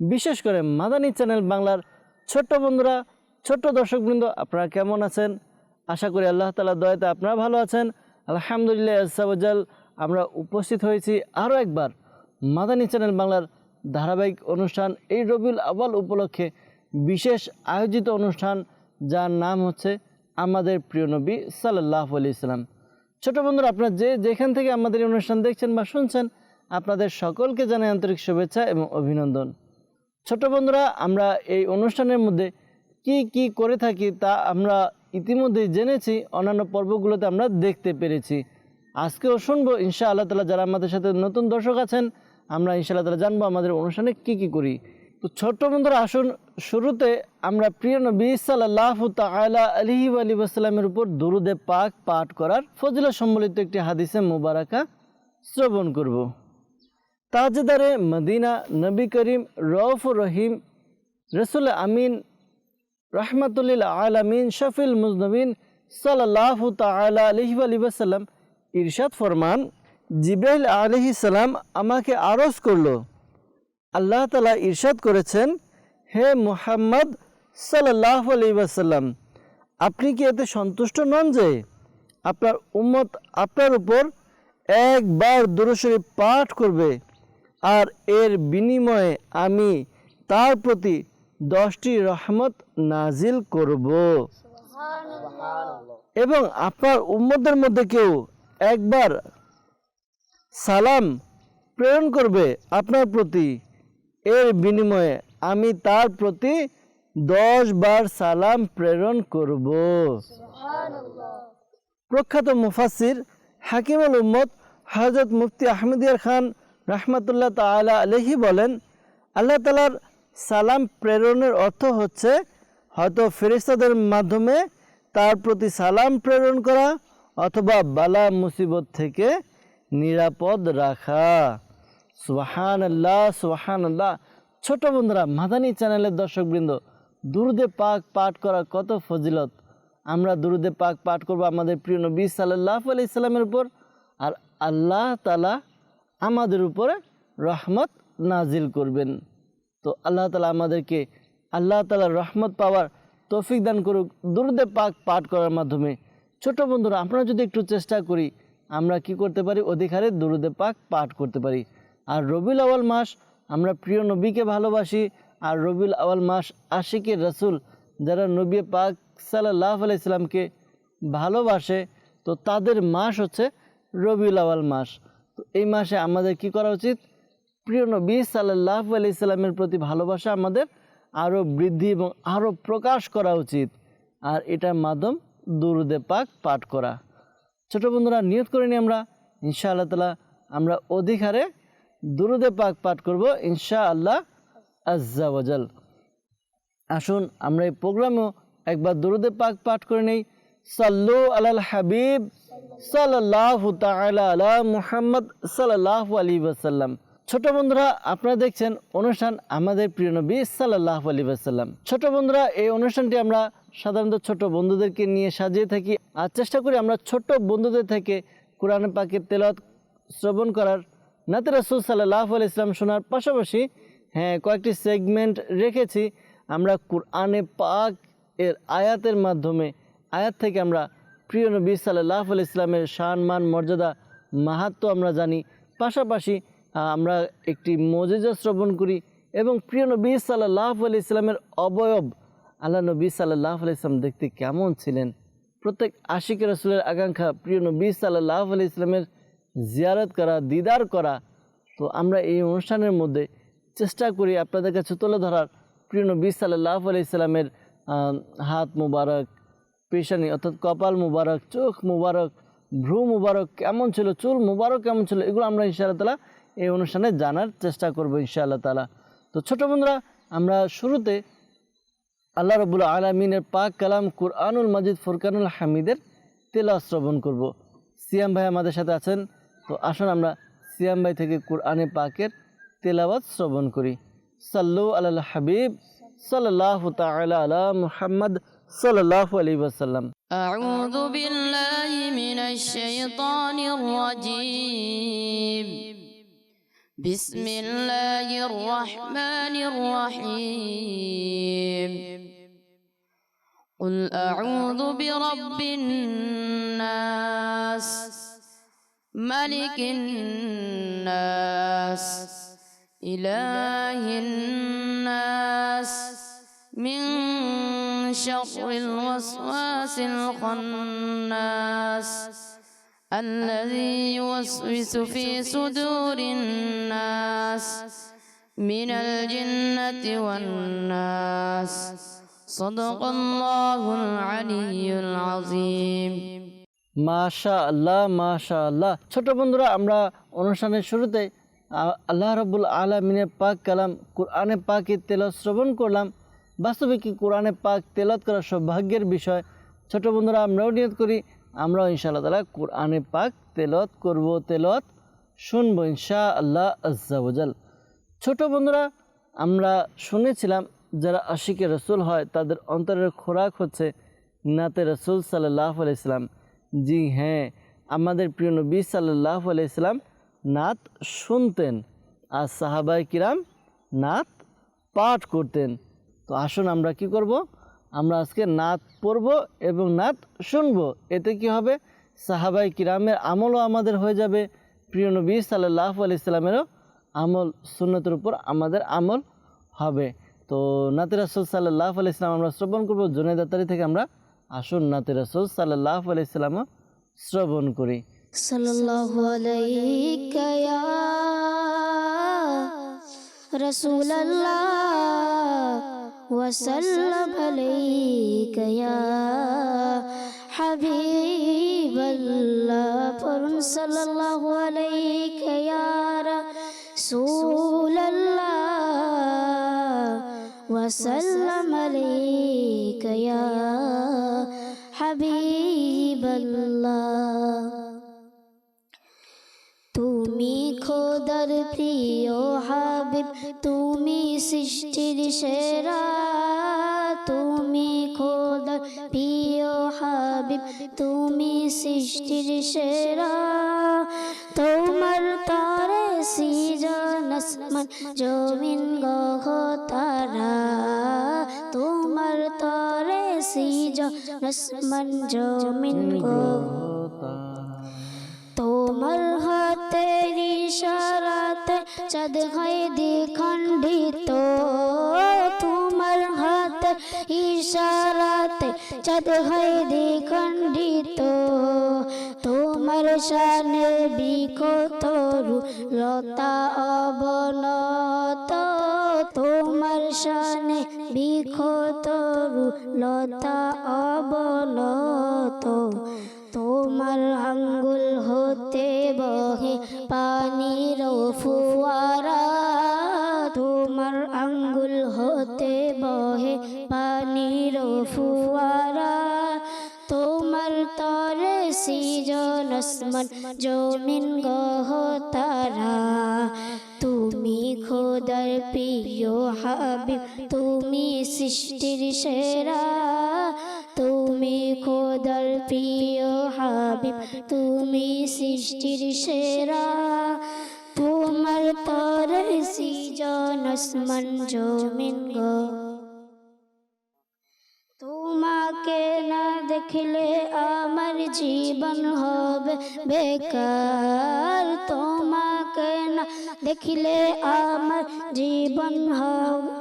বিশেষ করে মাদানী চ্যানেল বাংলার ছোট্ট বন্ধুরা, ছোট্ট দর্শকবৃন্দ, আপনারা কেমন আছেন? আশা করি আল্লাহ তালা দয়াতে আপনারা ভালো আছেন। আলহামদুলিল্লাহ আসাবাজাল আমরা উপস্থিত হয়েছি আরও একবার মাদানী চ্যানেল বাংলার ধারাবাহিক অনুষ্ঠান এই রবিউল আওয়াল উপলক্ষে বিশেষ আয়োজিত অনুষ্ঠান, যার নাম হচ্ছে আমাদের প্রিয় নবী সাল্লাহ আলি ইসলাম ছোট বন্ধুরা, আপনারা যে যেখান থেকে আমাদের অনুষ্ঠান দেখছেন বা শুনছেন, আপনাদের সকলকে জানাই আন্তরিক শুভেচ্ছা এবং অভিনন্দন। ছোট বন্ধুরা, আমরা এই অনুষ্ঠানের মধ্যে কি কি করে থাকি তা আমরা ইতিমধ্যেই জেনেছি। অন্যান্য পর্বগুলোতে আমরা দেখতে পেরেছি। আজকেও শুনব ইনশা আল্লাহ তালা যারা আমাদের সাথে নতুন দর্শক আছেন, আমরা ইনশাআল্লাহ তালা জানব আমাদের অনুষ্ঠানে কি কি করি। তো ছোট্ট বন্ধুরা, আসুন, শুরুতে আমরা প্রিয় নবী সাল্লাহ তালা আলহি আলী আসসালামের উপর দুরুদে পাক পাঠ করার ফজিলা সম্বলিত একটি হাদিসে মুবারাকা শ্রবণ করব। তাজদারে মদিনা নবী করিম রৌফ রহিম, রসুল আমিন, রহমতুল্লিল আলমিন শফিল মুজনবিন সাল্লাহ তালা আলহি আলী ওসাল্লাম ইরশাদ ফরমান, জিব্রাইল আলহি সালাম আমাকে আরজ করল। আল্লাহ তালা ইরশাদ করেছেন, হে মুহাম্মদ সাল্লাহ আলী ওয়াসাল্লাম, আপনি কি এতে সন্তুষ্ট নন যে আপনার উম্মত আপনার উপর একবার দুরুশরী পাঠ করবে? আর এর বিনিময়ে আমি তার প্রতি দশটি রহমত নাজিল করব। এবং আপনার উম্মদের মধ্যে কেউ একবার সালাম প্রেরণ করবে আপনার প্রতি, এর বিনিময়ে আমি তার প্রতি দশ বার সালাম প্রেরণ করব। প্রখ্যাত মুফাসির হাকিমুল উম্মদ হজরত মুফতি আহমদিয়ার খান রহমতুল্লাহ তালা আলহি বলেন, আল্লাহ তালার সালাম প্রেরণের অর্থ হচ্ছে, হয়তো ফেরিস্তাদের মাধ্যমে তার প্রতি সালাম প্রেরণ করা অথবা বালা মুসিবত থেকে নিরাপদ রাখা। সুহান আল্লাহ সুহান আল্লাহ ছোট বন্ধুরা, মাদানী চ্যানেলের দর্শকবৃন্দ, দুরুদে পাক পাঠ করা কত ফজিলত? আমরা দুরুদে পাক পাঠ করব আমাদের প্রিয় নবী সাল্লাহ আলি ইসলামের উপর। আর আল্লাহ তালা আমাদের উপরে রহমত নাজিল করবেন। তো আল্লাহ তালা আমাদেরকে, আল্লাহ তালার রহমত পাওয়ার তৌফিক দান করুক, দুরুদে পাক পাঠ করার মাধ্যমে। ছোট বন্ধুরা, আমরা যদি একটু চেষ্টা করি, আমরা কি করতে পারি? অধিকারে দুরুদে পাক পাঠ করতে পারি। আর রবিউল আওয়াল মাস, আমরা প্রিয় নবীকে ভালোবাসি। আর রবিউল আওয়াল মাস, আশিকের রসুল, যারা নবী পাক সাল্লাহ আলাইসাল্লামকে ভালোবাসে, তো তাদের মাস হচ্ছে রবিউল আওয়াল মাস। এই মাসে আমাদের কি করা উচিত? প্রিয় নবী সাল্লাহ আলাইসাল্লামের প্রতি ভালোবাসা আমাদের আরও বৃদ্ধি এবং আরও প্রকাশ করা উচিত। আর এটার মাধ্যম দুরুদে পাক পাঠ করা। ছোট বন্ধুরা, নিয়ত করে নিই আমরা ইনশা আল্লাহ তালা আমরা অধিক হারে দুরুদে পাক পাঠ করব ইনশা আল্লাহ আজ্জাওয়াজাল আসুন আমরা এই প্রোগ্রামেও একবার দুরুদে পাক পাঠ করে নেই। সাল্লু আলাল হাবিব সাল্লাহ মুহাম্মদ সাল্লাহ আলী ওয়াসাল্লাম। ছোট বন্ধুরা, আপনারা দেখছেন অনুষ্ঠান আমাদের প্রিয় নবী সাল্লাহ আলী ওয়াসাল্লাম। ছোট বন্ধুরা, এই অনুষ্ঠানটি আমরা সাধারণত ছোট বন্ধুদেরকে নিয়ে সাজিয়ে থাকি। আর চেষ্টা করি আমরা ছোট বন্ধুদের থেকে কোরআন পাকের তেলত শ্রবণ করার। নাতে রসুল সাল্লাহ আলি ইসলাম শোনার পাশাপাশি হ্যাঁ কয়েকটি সেগমেন্ট রেখেছি। আমরা কোরআনে পাক এর আয়াতের মাধ্যমে, আয়াত থেকে আমরা প্রিয় নবী সাল্লাহ আলি ইসলামের শান মান মর্যাদা, মাহাত্ম আমরা জানি। পাশাপাশি আমরা একটি মজেজা শ্রবণ করি এবং প্রিয় নবী সাল্লাহ আলি ইসলামের অবয়ব, আল্লাহ নবী সাল্লাহ আলি ইসলাম দেখতে কেমন ছিলেন? প্রত্যেক আশিক রসুলের আকাঙ্ক্ষা প্রিয় নবী সাল্লাহ আলি ইসলামের জিয়ারত করা, দিদার করা। তো আমরা এই অনুষ্ঠানের মধ্যে চেষ্টা করি আপনাদের কাছে তুলে ধরার। প্রিয় নবী সাল্লাহ আলি ইসলামের হাত মুবারক পেশানি, অর্থাৎ কপাল মুবারক, চোখ মুবারক, ভ্রু মুবারক কেমন ছিল, চুল মুবারক কেমন ছিল, এগুলো আমরা ইনশাআল্লাহ তালা এই অনুষ্ঠানে জানার চেষ্টা করব ইনশাআল্লাহ তালা তো ছোট বন্ধুরা, আমরা শুরুতে আল্লাহ রবুল আলমিনের পাক কালাম কুরআনুল মাজিদ ফুরকানুল হামিদের তেলা শ্রবণ করব। সিয়াম ভাই আমাদের সাথে আছেন, তো আসুন আমরা সিয়াম ভাই থেকে কুরআনে পাকের তেলাওয়াত শ্রবণ করি। সাল্লু আল হাবিব সাল্লাহ আলা মুহাম্মদ صلى الله عليه وسلم. أعوذ بالله من الشيطان الرجيم. بسم الله الرحمن الرحيم. قل أعوذ برب الناس ملك الناس إله الناس من شر الوسواس الخناس الذي يوسوس في صدور الناس من الجنة والناس صدق الله العلي العظيم মাশা আল্লাহ মাশা আল্লাহ ছোট বন্ধুরা আমরা অনুষ্ঠানের শুরুতে আ- আল্লাহ রব্বুল আলমিনের পাক কালাম কোরআনে পাকে তেল শ্রবণ করলাম বাস্তবে কি কোরআনে পাক তেলত করা সৌভাগ্যের বিষয়। ছোট বন্ধুরা, আমরাও নিয়ত করি, আমরাও ইনশাআল্লাহ তালা কোরআনে পাক তেলত করব তেলত শুনব ইনশা আল্লাহ আজ্জাবজাল ছোট বন্ধুরা, আমরা শুনেছিলাম যারা আশিকে রসুল হয়, তাদের অন্তরের খোরাক হচ্ছে নাতে রসুল সাল্লাহ আলাইসলাম জি হ্যাঁ আমাদের প্রিয় নবী সাল্লাহ আলাইসলাম নাত শুনতেন আর সাহাবাই কিরাম নাত পাঠ করতেন। তো আসুন আমরা কি করব? আমরা আজকে নাত পড়ব এবং নাত শুনব। এতে কি হবে? সাহাবাই কিরামের আমলও আমাদের হয়ে যাবে। প্রিয় নবী সাল্লাহ আলি ইসলামেরও আমল, সুন্নতের উপর আমাদের আমল হবে। তো নাতে রাসুল সাল্লাহ আলি ইসলাম আমরা শ্রবণ করব। জুনেদ আতারি থেকে আমরা আসুন নাতে রাসুল সাল্লাহ আলি শ্রবণ করি। সাল্লাহ রসুল্লাহ وسلم عليك يا حبيب الله فرن صلى الله عليك يا رسول الله وسلم عليك يا حبيب الله তুমি খোদার প্রিয় হাবিব, তুমি সৃষ্টির সেরা, তুমি খোদার প্রিয় হাবিব, তুমি সৃষ্টির সেরা। তোমার তারে সিজন জমিন গহ তারা। তোমার তারে সিজন জমিন গহ তোমার হাতের ইশারাতে চাঁদ হয় দ্বিখণ্ডিত। তোমার হাতে ইশারাতে চাঁদ হয় দ্বিখণ্ডিত। তোমার শানে বিকতরু লতা অবনত। তোমার শানে বিকতরু লতা অবনত। তোমার আঙ্গুল আসমান জমিন গহ তারা। তুমি খোদার প্রিয় হাবিব, তুমি সৃষ্টির সেরা। তুমি খোদার প্রিয় হাবিব, তুমি সৃষ্টির সেরা। তোমার তরে সিজন আসমান জমিন গো। তোমাকে না দেখলে আমার জীবন হবে বেকার। তোমাকে না দেখিলে আমার জীবন হবে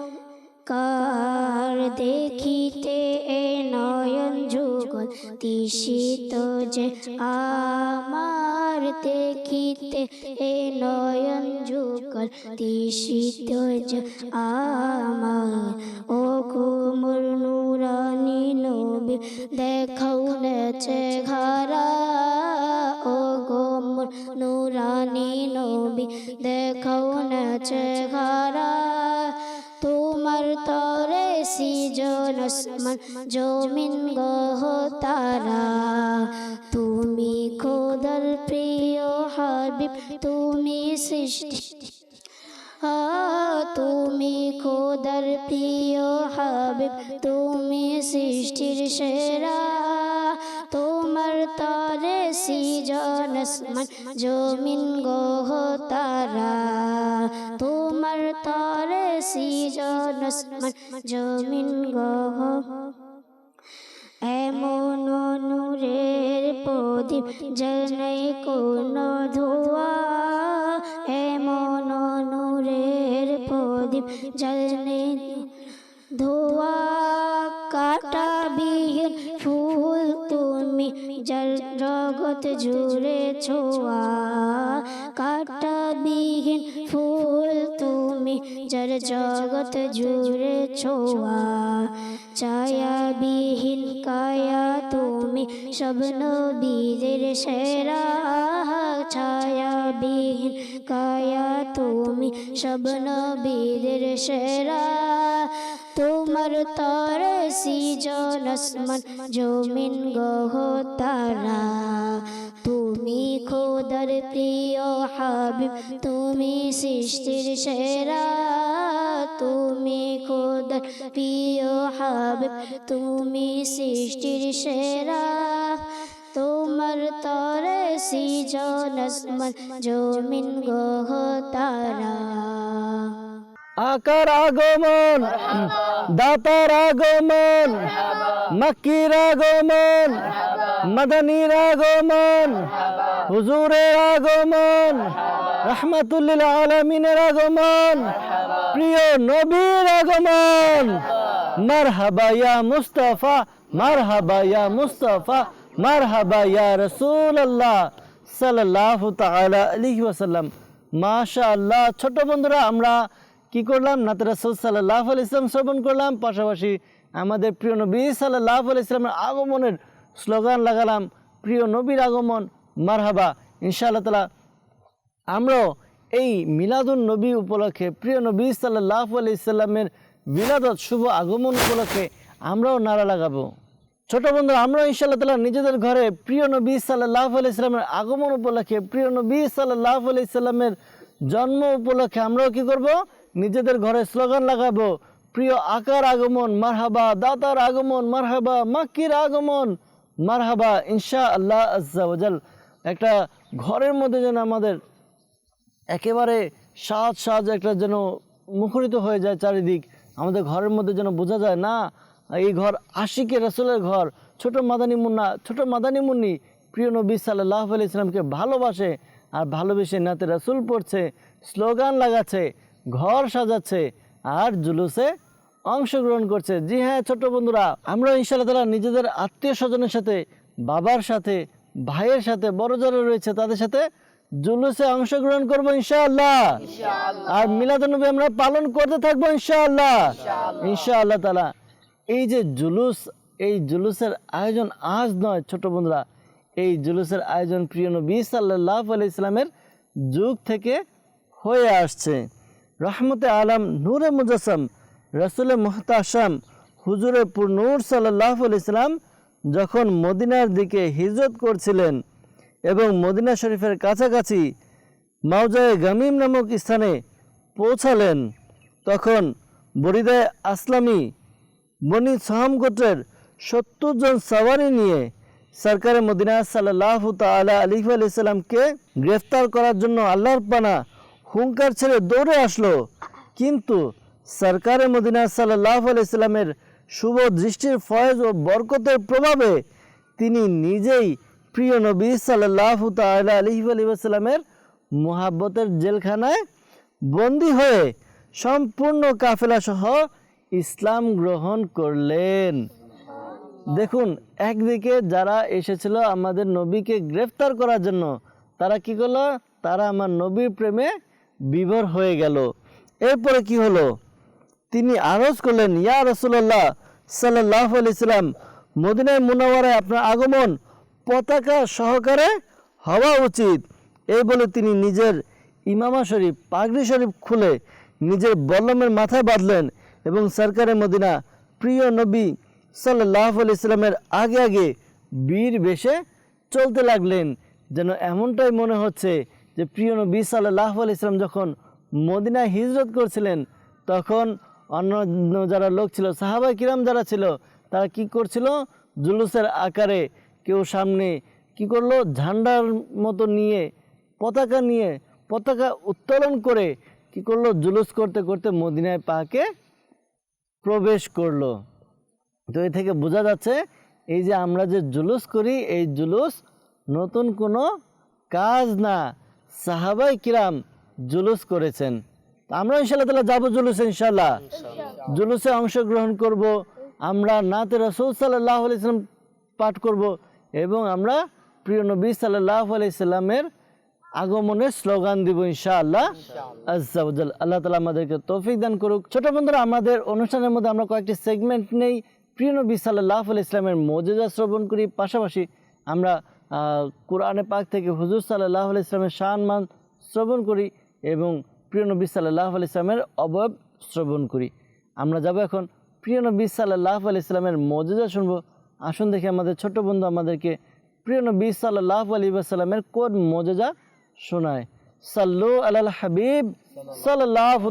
কার দেখিতে এ নয়ন যুগল, তিসিত যে আমার দেখিতে এ নয়ন যুগল তিসিত যে আমার ও কুমুর নুরানি নবী, দেখাও নেছে ঘরা। ও গোমুর নুরানি নবী, দেখাও নেছে ঘরা। তোমার তরে সিজন আসমান জমিন গহ তারা। তুমি খোদার প্রিয় হাবিব, তুমি সৃষ্টি। তুমি খোদার প্রিয় হাবিব, তুমি সৃষ্টির সেরা তোমার তরে সিজন আসমান, জমিন গহ তারা। তোমার তরে সিজন আসমান, জমিন গহ। এমন নূরের প্রদীপ জনাই কোন ধোয়া। এমন নূরের প্রদীপ জনে ধোয়া। কাটা বিহীন ফুল তুমি জল জগৎ জুড়ে ছোয়া কাটা বিহীন ফুল তুমি জল জগৎ জুড়ে ছোয়া ছায়া বিহীন কায়া তুমি সব নবীদের সেরা ছায়া বিহীন কায়া তুমি সব নবীদের সেরা তোমার তর সিজন জমিন গহ তুমি খোদার প্রিয় হাবিব, তুমি সৃষ্টির সেরা। তুমি খোদার প্রিয় হাবিব, তুমি সৃষ্টির সেরা। তোমার তরে সিজন জমিন গহ তারা আকার আগমন, দাতার আগমন, মাক্কির আগমন, মাদানির আগমন, হুজুরের আগমন, রহমাতুল্লিল আলমিনের আগমন, প্রিয় নবীর আগমন। মারহাবা ইয়া মুস্তাফা, মারহাবা ইয়া মুস্তাফা, মারহাবা ইয়া রাসূলুল্লাহ সাল্লাল্লাহু তাআলা আলাইহি ওয়াসাল্লাম। মাশাআল্লাহ, ছোট বন্ধুরা, আমরা কি করলাম? নাতে রাসূল সাল্লাল্লাহু আলাইহি ইসলাম শ্রবণ করলাম। পাশাপাশি আমাদের প্রিয় নবী সাল্লাল্লাহু আলাইহি ইসলামের আগমনের স্লোগান লাগালাম, প্রিয় নবীর আগমন, মারহাবা। ইনশাআল্লাহ তাআলা আমরাও এই মিলাদুন নবী উপলক্ষে, প্রিয় নবী সাল্লাহ আলি ইসলামের বিলাদত শুভ আগমন উপলক্ষে আমরাও নারা লাগাবো। ছোট বন্ধু আমরাও ইনশাল্লাহ তালা নিজেদের ঘরে প্রিয় নবী সাল্লাহ আলি ইসলামের আগমন উপলক্ষে, প্রিয় নবী সাল্লাহ আলি ইসলামের জন্ম উপলক্ষে আমরাও কি করব? নিজেদের ঘরে স্লোগান লাগাবো, প্রিয় আকার আগমন, মারহাবা, দাতার আগমন, মারহাবা মাক্কির আগমন, মারহাবা ইনশা আল্লাহ একটা ঘরের মধ্যে যেন আমাদের একেবারে সাজ সাজ একটা যেন মুখরিত হয়ে যায় চারিদিক, আমাদের ঘরের মধ্যে যেন বোঝা যায়, না, এই ঘর আশিকে রসুলের ঘর, ছোট মাদানী মুন্না, ছোট মাদানী মুন্নি, প্রিয় নবী সাল্লাহ আলি ইসলামকে ভালোবাসে আর ভালোবেসে নাতে রসুল পড়ছে, স্লোগান লাগাচ্ছে ঘর সাজাচ্ছে আর জুলুসে অংশগ্রহণ করছে। জি হ্যাঁ ছোট বন্ধুরা আমরা ইনশাআল্লাহ তালা নিজেদের আত্মীয় স্বজনের সাথে বাবার সাথে ভাইয়ের সাথে বড় যারা রয়েছে তাদের সাথে জুলুসে অংশগ্রহণ করব ইনশাআল্লাহ। আর মিলাদনবী আমরা পালন করতে থাকব ইনশাআল্লাহ। ইনশাআল্লাহ। তালা এই যে জুলুস এই জুলুসের আয়োজন আজ নয় ছোট বন্ধুরা এই জুলুসের আয়োজন প্রিয় নবী সাল্লাহ আলি ইসলামের যুগ থেকে হয়ে আসছে। রহমতে আলম, নূরে মুজাসম, রসুল মোহতাসাম হুজুরে নূর সাল্লাহ আলি ইসলাম যখন মদিনার দিকে হিজরত করছিলেন এবং মদিনা শরীফের কাছাকাছি মাউজায়ে গামিম নামক স্থানে পৌঁছালেন, তখন বরিদায় আসলামী বনি সাহাম গোত্রের সত্তর জন সাওয়ারি নিয়ে সরকারে মদিনা সাল্লাহ তালা আলিফ আলাইসাল্লামকে গ্রেফতার করার জন্য আল্লাহর পানা হুঙ্কার ছেড়ে দৌড়ে আসলো। কিন্তু সরকারে মদিনা সাল্লাহ আলাইসাল্লামের শুভ দৃষ্টির ফয়েজ ও বরকতের প্রভাবে তিনি নিজেই প্রিয় নবী সাল্লাহ তালা আলহি আলিবাসাল্লামের মোহাব্বতের জেলখানায় বন্দী হয়ে সম্পূর্ণ কাফেলা সহ ইসলাম গ্রহণ করলেন। দেখুন, একদিকে যারা এসেছিল আমাদের নবীকে গ্রেফতার করার জন্য, তারা কি করল? তারা আমার নবীর প্রেমে বিভোর হয়ে গেল। এরপরে কি হলো? তিনি আরজ করলেন, ইয়া রসুল্লাহ সাল্লাহ আলাইসাল্লাম মদিনায় মুনাওয়ারায় আপনার আগমন পতাকা সহকারে হওয়া উচিত। এই বলে তিনি নিজের ইমামা শরীফ, পাগড়ি শরীফ খুলে নিজের বল্লমের মাথায় বাঁধলেন এবং সরকারে মদিনা প্রিয় নবী সাল্লাহ আলি ইসলামের আগে আগে বীর বেশে চলতে লাগলেন। যেন এমনটাই মনে হচ্ছে যে প্রিয় নবী সাল্লাহ ইসলাম যখন মদিনায় হিজরত করছিলেন, তখন অন্য যারা লোক ছিল সাহাবাই কিরাম যারা ছিল, তারা কি করছিল? জুলুসের আকারে কেউ সামনে কি করল? ঝান্ডার মতো নিয়ে, পতাকা নিয়ে, পতাকা উত্তোলন করে কি করল? জুলুস করতে করতে মদিনায় পাকে প্রবেশ করল। তো এ থেকে বোঝা যাচ্ছে, এই যে আমরা যে জুলুস করি, এই জুলুস নতুন কোনো কাজ না। সাহাবাই কিরাম জুলুস করেছেন। আমরা ইনশাল্লাহ তালা যাব জুলুসে ইনশাল্লাহ জুলুসে অংশগ্রহণ করব আমরা নাতে রসুল সাল্লাহ আলাইসাল্লাম পাঠ করব এবং আমরা প্রিয় নবী সাল্লাহ আলাইসাল্লামের আগমনের স্লোগান দিব ইনশাআল্লাহ। আজ্জাউজাল আল্লাহ তালা আমাদেরকে তৌফিক দান করুক। ছোট বন্ধুরা আমাদের অনুষ্ঠানের মধ্যে আমরা কয়েকটি সেগমেন্ট নেই। প্রিয় নবী সাল্লাহ আল ইসলামের মজেজা শ্রবণ করি পাশাপাশি আমরা কোরআনে পাক থেকে হুজুর সাল্লাহ আল ইসলামের শান মান শ্রবণ করি এবং প্রিয় নবী সাল্লাহ আল ইসলামের অবয়ব শ্রবণ করি। আমরা যাব এখন প্রিয় নবী সাল্লাহ আল ইসলামের মজেজা শুনব। আসুন দেখি আমাদের ছোট বন্ধু আমাদেরকে প্রিয় নবী সাল্লাহ আলী সাল্লামের কোন মজেজা শোনায়। সাল্লু আলাল হাবিব সাল্লাহ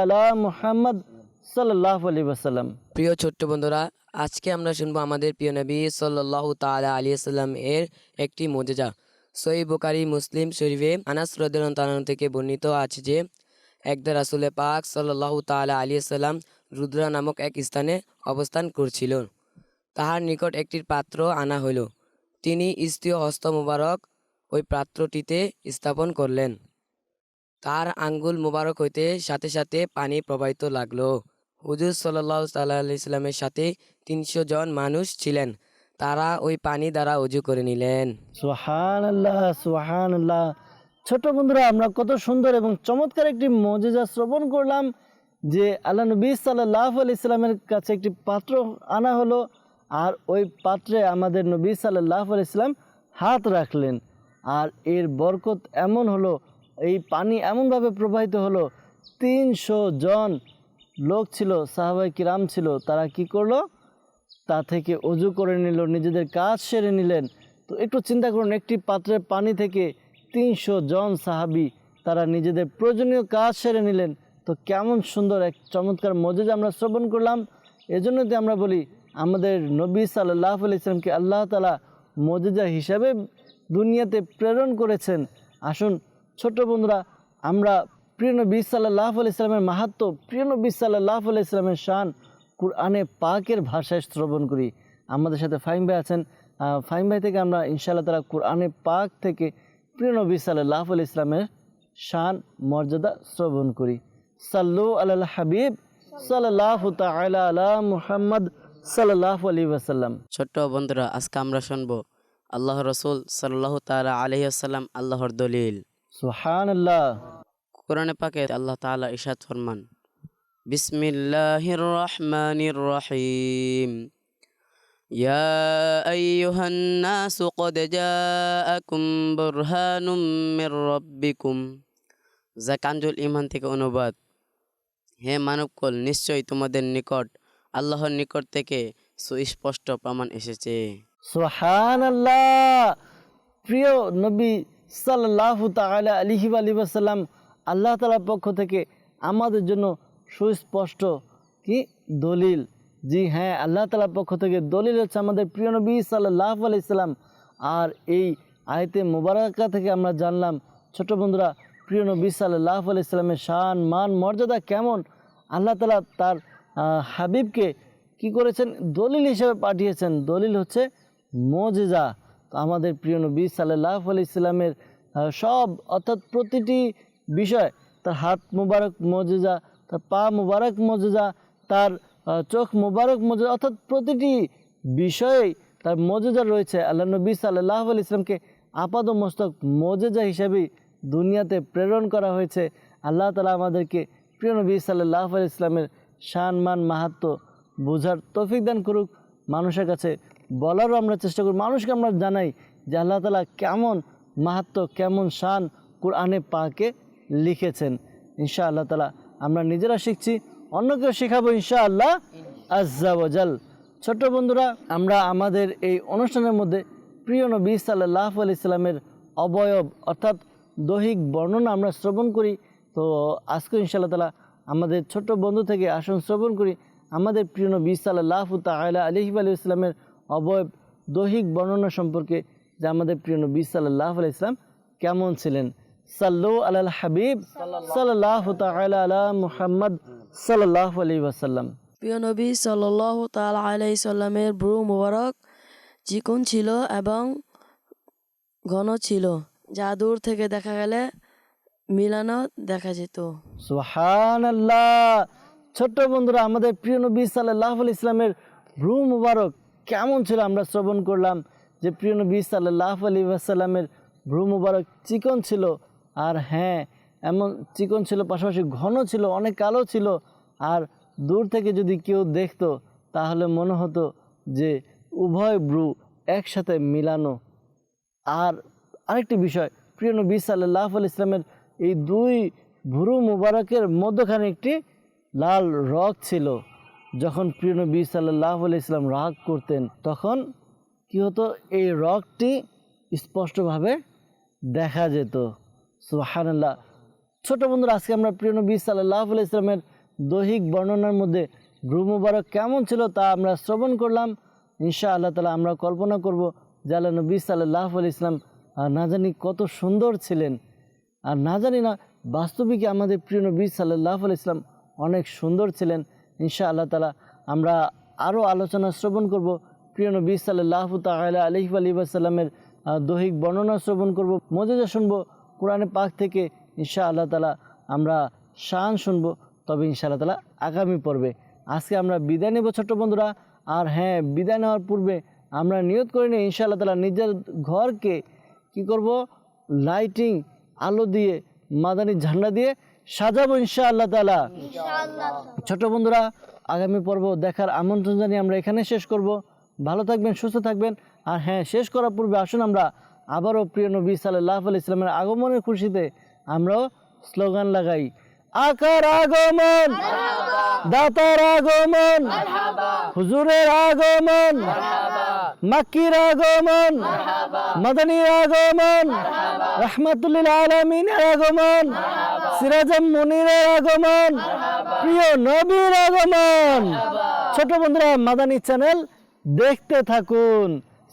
আলা মুহাম্মদ ওয়াসাল্লাম। প্রিয় ছোট্ট বন্ধুরা, আজকে আমরা শুনব আমাদের প্রিয় নবী সাল্লাহ তালা আলী সাল্লাম এর একটি মজেজা। সই বুকারি মুসলিম শরীফে আনাস রদান থেকে বর্ণিত আছে যে, একদা রাসুলে পাক সাল্লাহ তালা আলী সাল্লাম রুদ্রা নামক এক স্থানে অবস্থান করছিল। তাহার নিকট একটি পাত্র আনা হইল। তিনি স্ত্রীয় হস্ত মুবারক ওই পাত্রটিতে স্থাপন করলেন। তার আঙ্গুল মুবারক হইতে সাথে সাথে পানি প্রবাহিত লাগল। হুজুর সাল্লাহ সাল্লাহ ইসলামের সাথে তিনশো জন মানুষ ছিলেন। তারা ওই পানি দ্বারা উজু করে নিলেন। সুহান আল্লাহ সুহান আল্লাহ ছোট বন্ধুরা, আমরা কত সুন্দর এবং চমৎকার একটি মজেজা শ্রবণ করলাম যে আল্লাহ নবী সাল্লাহ আলি ইসলামের কাছে একটি পাত্র আনা হলো আর ওই পাত্রে আমাদের নবী সাল্লাহ আলি ইসলাম হাত রাখলেন। আর এর বরকত এমন হলো, এই পানি এমনভাবে প্রবাহিত হলো, তিনশো জন লোক ছিল সাহাবাই কিরাম ছিল, তারা কি করল? তা থেকে অজু করে নিল, নিজেদের কাজ সেরে নিলেন। তো একটু চিন্তা করুন, একটি পাত্রের পানি থেকে তিনশো জন সাহাবি তারা নিজেদের প্রয়োজনীয় কাজ সেরে নিলেন। তো কেমন সুন্দর এক চমৎকার মজেজ আমরা শ্রবণ করলাম। এজন্য তো আমরা বলি, আমাদের নবী সাল্লাহ আলি ইসলামকে আল্লাহ তালা মজেজা হিসাবে দুনিয়াতে প্রেরণ করেছেন। আসুন, ছোট বন্ধুরা, আমরা প্রিয় নবী সাল্লাহ আলি ইসলামের মাহাত্ম প্রিয় নবী সাল্লাহ আলি ইসলামের শান কুরআনে পাকের ভাষায় শ্রবণ করি। আমাদের সাথে ফাইম ভাই আছেন। ফাইম ভাই থেকে আমরা ইনশাআল্লাহ তালা কুরআনে পাক থেকে প্রিয় নবী সাল্লাহ আলি ইসলামের শান মর্যাদা শ্রবণ করি। সাল্লু আল হাবিব সাল্লাহ তালা আলা মুহাম্মদ সাল্লাহ আলী ওয়াসাল্লাম। ছোট্ট বন্ধুরা আজকে আমরা শুনব আল্লাহ রসুল সাল্লাহ তালা আলহিহাল্লাম আল্লাহর দলিল। সুহান আল্লাহ কোরআনে পাকে আল্লাহ তাআলা ইশাদ ফরমান বিসমিল্লাহির রহমানির রহিম يا أيها الناس قد جاءكم برهان من ربكم যা কাঞ্জুল ইমান থেকে অনুবাদ হে মানবকুল নিশ্চয়ই তোমাদের নিকট আল্লাহর নিকট থেকে সুস্পষ্ট প্রমাণ এসেছে সুহান আল্লাহ প্রিয় নবী সাল্লাহ তালা আলিহি আলী ওয়াসাল্লাম আল্লাহ তালার পক্ষ থেকে আমাদের জন্য সুস্পষ্ট কি দলিল? জি হ্যাঁ আল্লাহ তালার পক্ষ থেকে দলিল হচ্ছে আমাদের প্রিয় নবী সাল্লাহ আলাইসাল্লাম আর এই আয়তে মোবারকা থেকে আমরা জানলাম, ছোট বন্ধুরা, প্রিয় নবী সাল্লাহ আলাইসাল্লামের শান, মান, মর্যাদা কেমন? আল্লাহ তালা তার হাবিবকে কি করেছেন? দলিল হিসেবে পাঠিয়েছেন। দলিল হচ্ছে মজেজা। তো আমাদের প্রিয় নবী সাল্লাহ আলি ইসলামের সব, অর্থাৎ প্রতিটি বিষয়, তার হাত মুবারক মজেজা, তার পা মুবারক মজেজা, তার চোখ মুবারক মজেজা, অর্থাৎ প্রতিটি বিষয়েই তার মজেজা রয়েছে। আল্লাহ নবী সাল্লাহ আলি ইসলামকে আপাদ মস্তক মজেজা হিসাবেই দুনিয়াতে প্রেরণ করা হয়েছে। আল্লাহ তালা আমাদেরকে প্রিয় নবী সাল্লাহ আলি ইসলামের শান, মান মাহাত্ম বোঝার তৌফিক দান করুক। মানুষের কাছে বলারও আমরা চেষ্টা করি মানুষকে আমরা জানাই যে আল্লাহ তালা কেমন মাহাত্ম কেমন শান কোরআনে পাকে লিখেছেন। ইনশা আল্লাহ তালা আমরা নিজেরা শিখছি অন্য কেউ শেখাবো ইনশাআল্লাহ আজ্জাওয়াজাল ছোট্ট বন্ধুরা, আমরা আমাদের এই অনুষ্ঠানের মধ্যে প্রিয় নবী সাল্লাহ আলি ইসলামের অবয়ব অর্থাৎ দৈহিক বর্ণনা আমরা শ্রবণ করি। তো আজকে ইনশাআল্লাহ তালা আমাদের ছোট্ট বন্ধু থেকে আসন শ্রবণ করি। আমাদের প্রিয় নবী সাল্লাহ তালা আলহি আলি ইসলামের অবয়ব দৈহিক বর্ণনা সম্পর্কে যে আমাদের প্রিয় নবী সাল্লাহ আলি ইসলাম কেমন ছিলেন। সাল্লু আলাল হাবিব সাল্লাহ আলা মুহাম্মদ সাল্লাহ আলি ওয়াসাল্লাম। প্রিয় নবী সাল্লাহ তাল আলাই সাল্লামের ব্রু মোবারক চিকন ছিল এবং ঘন ছিল যা দূর থেকে দেখা গেলে মিলানো দেখা যেত। সুহান আল্লাহ ছোট্ট বন্ধুরা আমাদের প্রিয় নবী সাল্লাহ আলি ইসলামের ভ্রু মুবারক কেমন ছিল আমরা শ্রবণ করলাম যে প্রিয় নবী সাল্লাহ আলী আসাল্লামের ভ্রু মুবারক চিকন ছিল আর হ্যাঁ এমন চিকন ছিল, পাশাপাশি ঘন ছিল, অনেক কালো ছিল। আর দূর থেকে যদি কেউ দেখতো, তাহলে মনে হতো যে উভয় ব্রু একসাথে মিলানো। আর আরেকটি বিষয়, প্রিয় নবী সাল্লাহ আল ইসলামের এই দুই ভুরু মুবারকের মধ্যখানে একটি লাল রক ছিল। যখন প্রিয় নবী সাল্লাহ আল ইসলাম রাগ করতেন, তখন কি হতো? এই রকটি স্পষ্টভাবে দেখা যেত। সুহানাল্লাহ ছোট বন্ধুরা, আজকে আমরা প্রিয় নবী সাল্লাহ ইসলামের দৈহিক বর্ণনার মধ্যে ভ্রু মুবারক কেমন ছিল তা আমরা শ্রবণ করলাম। ইনশা আল্লাহ তালা আমরা কল্পনা করব যে আল্লাহ নবী সাল্লাহ ইসলাম আর না জানি কত সুন্দর ছিলেন। আর না জানি না বাস্তবিকে আমাদের প্রিয় নবী সাল্লাহ ইসলাম অনেক সুন্দর ছিলেন। ইনশা আল্লাহ তালা আমরা আরও আলোচনা শ্রবণ করব। প্রিয় নবী সাল্লাহ তালা আলহি আলী সাল্লামের দৈহিক বর্ণনা শ্রবণ করব। মজেজা শুনব কোরআনে পাক থেকে ইনশা আল্লাহ তালা আমরা শান শুনব তবে ইনশা আল্লাহ তালা আগামী পর্বে। আজকে আমরা বিদায় নেব ছোট্ট বন্ধুরা। আর হ্যাঁ বিদায় নেওয়ার পূর্বে আমরা নিয়ত করে নিই ইনশাআল্লাহ তালা নিজের ঘরকে কি করব? লাইটিং আলো দিয়ে মাদানি ঝান্ডা দিয়ে সাজাবো ইনশা আল্লাহ তালা ছোট বন্ধুরা আগামী পর্ব দেখার আমন্ত্রণ জানিয়ে আমরা এখানে শেষ করব। ভালো থাকবেন সুস্থ থাকবেন। আর হ্যাঁ শেষ করার পূর্বে আসুন আমরা আবারও প্রিয় নবী সাল্লাহ আলি ইসলামের আগমনের খুশিতে আমরাও স্লোগান লাগাই। আকার আগমন, দাতার আগমন, হুজুরের আগমন, মাক্কির আগমন, মাদানির আগমন, রহমাতুল্লিল আলমিনের আগমন সিরাজম মুনিরের আগমন, প্রিয় নবীর আগমন। ছোট বন্ধুরা, মাদানী চ্যানেল দেখতে থাকুন।